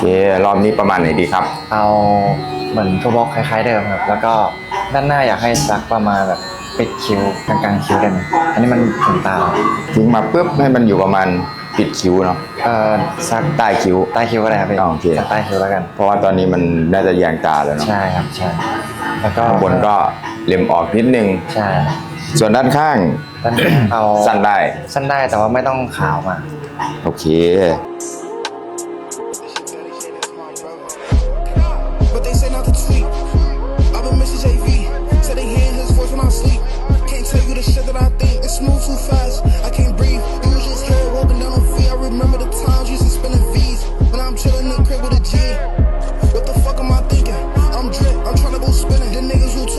เครอบนี้ประมาณไหนดีครับ เอาเหมือนทูบ็อกคล้ายๆเดิมครับ แล้วก็ด้านหน้าอยากให้ซักประมาณแบบปิดคิ้วกลางๆคิ้วได้ไหมอันนี้มันถึงตาทิ้งมาปุ๊บให้มันอยู่ประมาณปิดคิ้วเนาะเอ่อซักใต้คิ้ว ใต้คิ้วก็ได้ครับพี่อ๋อโอเคซักใต้คิ้วแล้วกัน เพราะว่าตอนนี้มันน่าจะแยงตาแล้วเนาะใช่ครับใช่แล้วก็ข้างบนก็เล็มออกนิดนึง ใช่ส่วนด้านข้างด้านข้างเอาสั้นได้ สั้นได้แต่ว่าไม่ต้องขาวมา โอเค to. I've been missing JV. Said they hearing his voice when I sleep. Can't tell you the shit that I think. It's smooth too fast. I can't breathe. You was just here rolling down V. I remember the times you used to spinning V's. When I'm chilling in the crib with a G. What the fuck am I thinking? I'm drip. I'm trying to go spinning. The niggas who